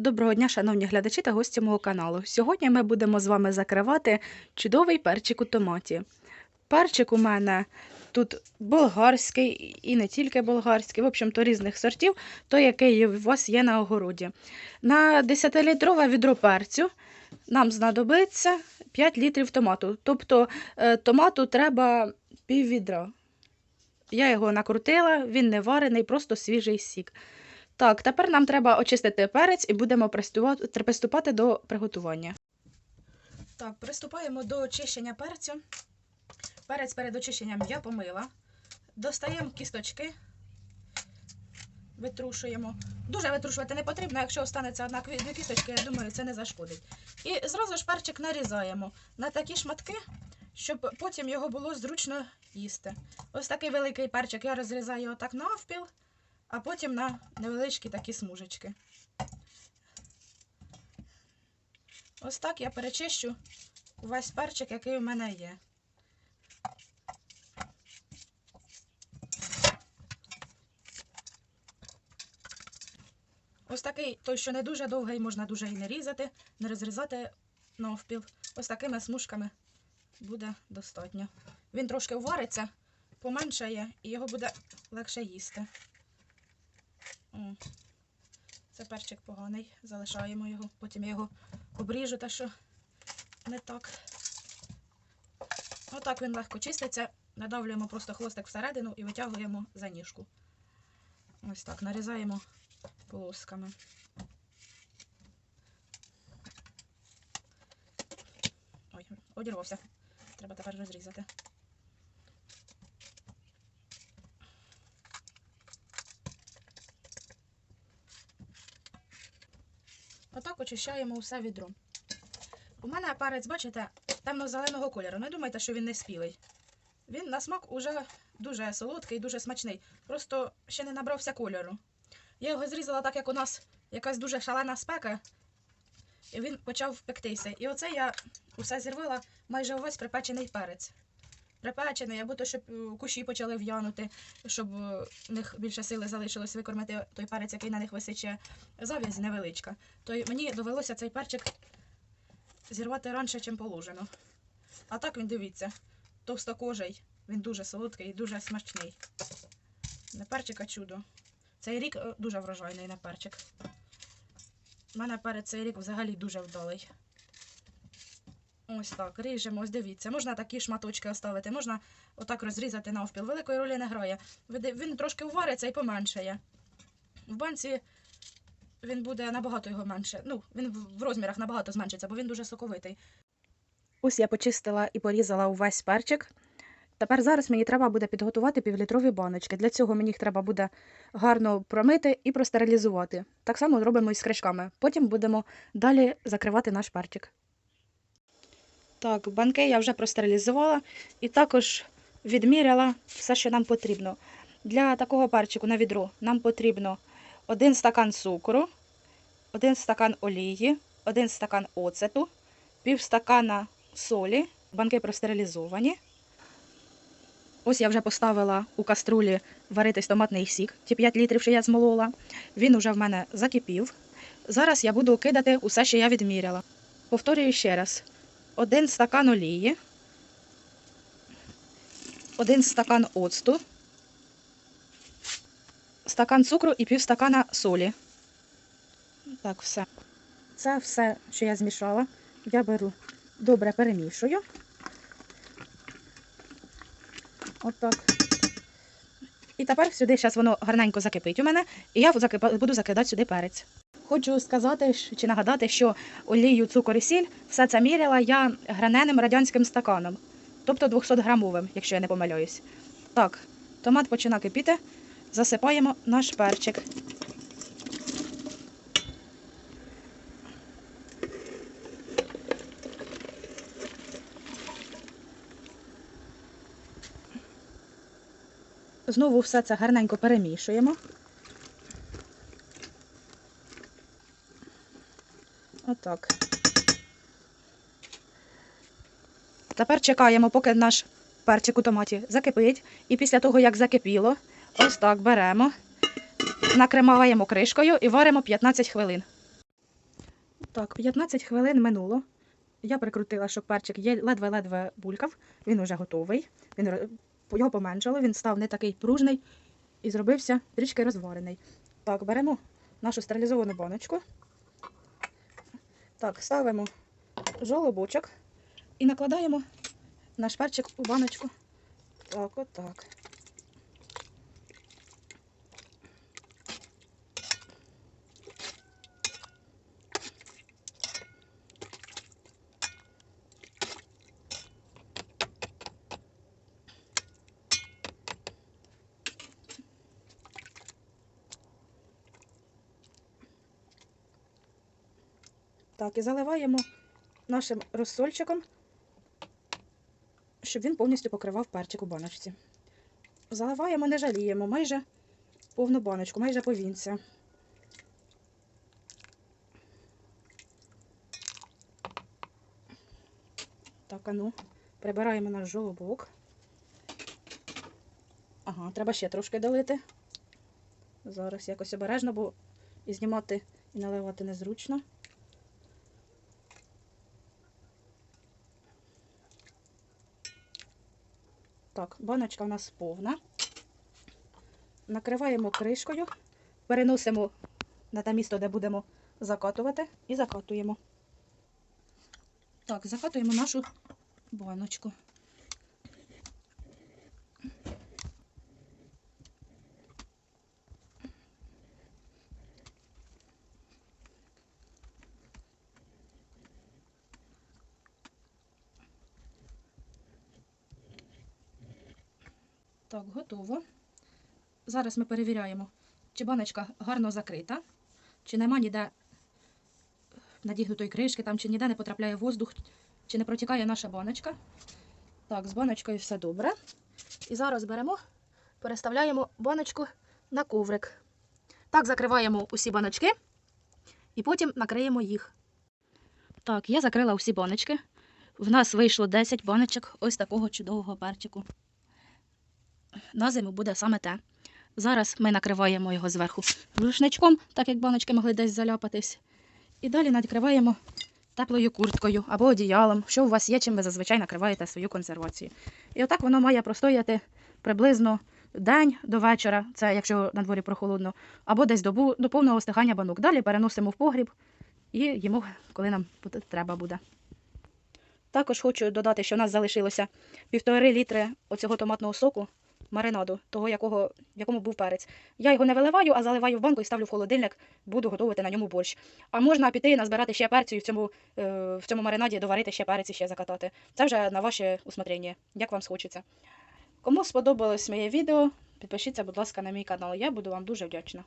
Доброго дня, шановні глядачі та гості мого каналу. Сьогодні ми будемо з вами закривати чудовий перчик у томаті. Перчик у мене тут болгарський і не тільки болгарський, в общем-то різних сортів, той, який у вас є на огороді. На 10-літрове відро перцю нам знадобиться 5 літрів томату. Тобто е, томату треба пів відра. Я його накрутила, він не варений, просто свіжий сік. Так, тепер нам треба очистити перець і будемо приступати, до приготування. Так, приступаємо до очищення перцю. Перець перед очищенням я помила. Достаємо кісточки, витрушуємо. Дуже витрушувати не потрібно, якщо останеться одна дві кісточки, я думаю, це не зашкодить. І зразу ж перчик нарізаємо на такі шматки, щоб потім його було зручно їсти. Ось такий великий перчик я розрізаю отак навпіл а потім на невеличкі такі смужечки. Ось так я перечищу увесь перчик, який у мене є. Ось такий, той, що не дуже довгий, можна дуже і не різати, не розрізати навпіл. Ось такими смужками буде достатньо. Він трошки вариться, поменшає, і його буде легше їсти. Це перчик поганий, залишаємо його, потім я його обріжу, та що не так. Отак він легко чиститься, надавлюємо просто хвостик всередину і витягуємо за ніжку. Ось так, нарізаємо полосками. Ой, одірвався. Треба тепер розрізати. Отак очищаємо усе відро. У мене перець, бачите, темно-зеленого кольору. Не думайте, що він не спілий. Він на смак уже дуже солодкий, дуже смачний. Просто ще не набрався кольору. Я його зрізала так, як у нас якась дуже шалена спека, і він почав пектися. І оце я усе зірвала майже увесь припечений перець. Припечений, або то, щоб е, кущі почали в'янути, щоб е, в них більше сили залишилось викормити той перець, який на них висиче зав'язь невеличка. То мені довелося цей перчик зірвати раніше, ніж положено. А так він дивіться, товстокожий, він дуже солодкий і дуже смачний. На перчика чудо. Цей рік е, дуже врожайний на перчик. У мене перед цей рік взагалі дуже вдалий. Ось так, ріжемо, ось дивіться. Можна такі шматочки оставити, можна отак розрізати навпіл. Великої ролі не грає. Він трошки увариться і поменшає. В банці він буде набагато його менше. Ну, він в- розмірах набагато зменшиться, бо він дуже соковитий. Ось я почистила і порізала увесь перчик. Тепер зараз мені треба буде підготувати півлітрові баночки. Для цього мені їх треба буде гарно промити і простерилізувати. Так само зробимо і з кришками. Потім будемо далі закривати наш перчик. Так, банки я вже простерилізувала і також відміряла все, що нам потрібно. Для такого перчику на відро нам потрібно один стакан цукру, один стакан олії, один стакан оцету, пів стакана солі, банки простерилізовані. Ось я вже поставила у каструлі варитись томатний сік, ті 5 літрів, що я змолола. Він уже в мене закипів. Зараз я буду кидати усе, що я відміряла. Повторюю ще раз: один стакан олії, один стакан оцту, стакан цукру і пів стакана солі. Так, все. Це все, що я змішала. Я беру, добре перемішую. Отак. І тепер сюди зараз воно гарненько закипить у мене, і я буду закидати сюди перець. Хочу сказати чи нагадати, що олію, цукор і сіль все це міряла я граненим радянським стаканом, тобто 200 грамовим, якщо я не помиляюсь. Так, томат починає кипіти, засипаємо наш перчик. Знову все це гарненько перемішуємо. Отак. Тепер чекаємо, поки наш перчик у томаті закипить. І після того, як закипіло, ось так беремо, накриваємо кришкою і варимо 15 хвилин. Так, 15 хвилин минуло. Я прикрутила, щоб перчик ледве-ледве булькав. Він уже готовий. Він його поменшало, він став не такий пружний і зробився трішки розварений. Так, беремо нашу стерилізовану баночку. Так, ставимо жолобочок і накладаємо наш перчик у баночку. Так, отак. Так, і заливаємо нашим розсольчиком, щоб він повністю покривав перчик у баночці. Заливаємо, не жаліємо, майже повну баночку, майже повінця. Так, а ну, прибираємо наш жолобок. Ага, треба ще трошки долити. Зараз якось обережно, бо і знімати і наливати незручно. Так, баночка у нас повна. Накриваємо кришкою, переносимо на те місто, де будемо закатувати, і закатуємо. Так, закатуємо нашу баночку. Так, готово. Зараз ми перевіряємо, чи баночка гарно закрита, чи нема ніде надігнутої кришки, там, чи ніде не потрапляє воздух, чи не протікає наша баночка. Так, з баночкою все добре. І зараз беремо, переставляємо баночку на коврик. Так, закриваємо усі баночки і потім накриємо їх. Так, я закрила усі баночки. В нас вийшло 10 баночок ось такого чудового перчику на зиму буде саме те. Зараз ми накриваємо його зверху рушничком, так як баночки могли десь заляпатись. І далі накриваємо теплою курткою або одіялом, що у вас є, чим ви зазвичай накриваєте свою консервацію. І отак воно має простояти приблизно день до вечора, це якщо на дворі прохолодно, або десь добу до повного остигання банок. Далі переносимо в погріб і їмо, коли нам треба буде. Також хочу додати, що в нас залишилося півтори літри оцього томатного соку маринаду, того, якого, в якому був перець. Я його не виливаю, а заливаю в банку і ставлю в холодильник, буду готувати на ньому борщ. А можна піти назбирати ще перцю і в цьому, е, в цьому маринаді доварити ще перець і ще закатати. Це вже на ваше усмотрення, як вам схочеться. Кому сподобалось моє відео, підпишіться, будь ласка, на мій канал. Я буду вам дуже вдячна.